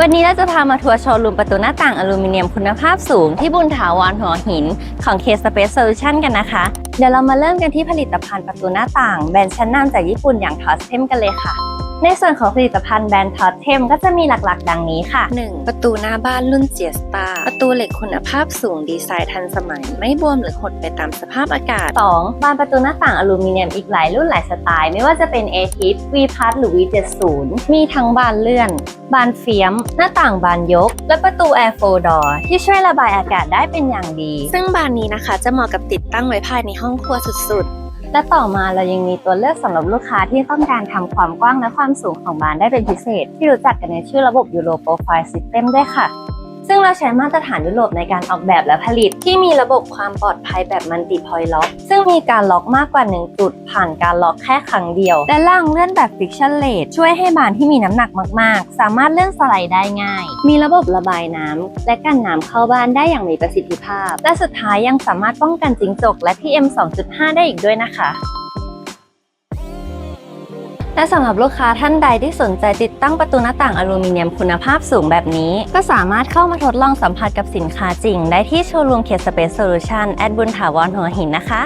วันนี้เราจะพามาทัวร์โชว์รูมประตูหน้าต่างอลูมิเนียมคุณภาพสูงที่บุญถาวรหัวหินของ K Space Solution กันนะคะ เดี๋ยวเรามาเริ่มกันที่ผลิตภัณฑ์ประตูหน้าต่าง แบรนด์ชั้นนำจากญี่ปุ่นอย่างทอสเทมกันเลยค่ะ ในส่วนของผลิตภัณฑ์แบรนด์ t o s t e m ก็จะมีหลักๆ ดังนี้ค่ะ 1. ประตูหน้าบ้านรุ่นเจียสตาประตูเหล็กคุณภาพสูงดีไซน์ทันสมัย ไม่บวมหรือหดไปตามสภาพอากาศ 2. บานประตูหน้าต่างอลูมิเนียมอีกหลายรุ่นหลายสไตล์ ไม่ว่าจะเป็น a t i s V p a s หรือ V70 มีทั้งบานเลื่อน บานเฟียม หน้าต่างบานยก และประตู Air f o d o r ที่ช่วยระบายอากาศได้เป็นอย่างดี ซึ่งบานนี้นะคะจะเหมาะกับติดตั้งไว้ภายในห้องครัวสุดๆ และต่อมาเรายังมีตัวเลือกสำหรับลูกค้าที่ต้องการทำความกว้างและความสูงของบานได้เป็นพิเศษ ที่รู้จักกันในชื่อระบบ Euro Profile System ด้วยค่ะ ซึ่งเราใช้มาตรฐานยุโรปในการออกแบบและผลิต ที่มีระบบความปลอดภัยแบบมันติพอยล็อก ซึ่งมีการล็อกมากกว่า 1 จุด ผ่านการล็อกแค่ครั้งเดียว และล่างเลื่อนแบบ friction led ช่วยให้บานที่มีน้ำหนักมาก ๆ สามารถเลื่อนสไลด์ได้ง่าย มีระบบระบายน้ำและกันน้ำเข้าบ้านได้อย่างมีประสิทธิภาพ และสุดท้ายยังสามารถป้องกันจิงจกและ PM 2.5 ได้อีกด้วยนะคะ และสำหรับลูกค้าท่านใดที่สนใจติดตั้งประตูหน้าต่างอลูมิเนียมคุณภาพสูงแบบนี้ ก็สามารถเข้ามาทดลองสัมผัสกับสินค้าจริง ได้ที่โชว์รูมเคสเปซโซลูชันแอดบุญถาวรหัวหินนะคะ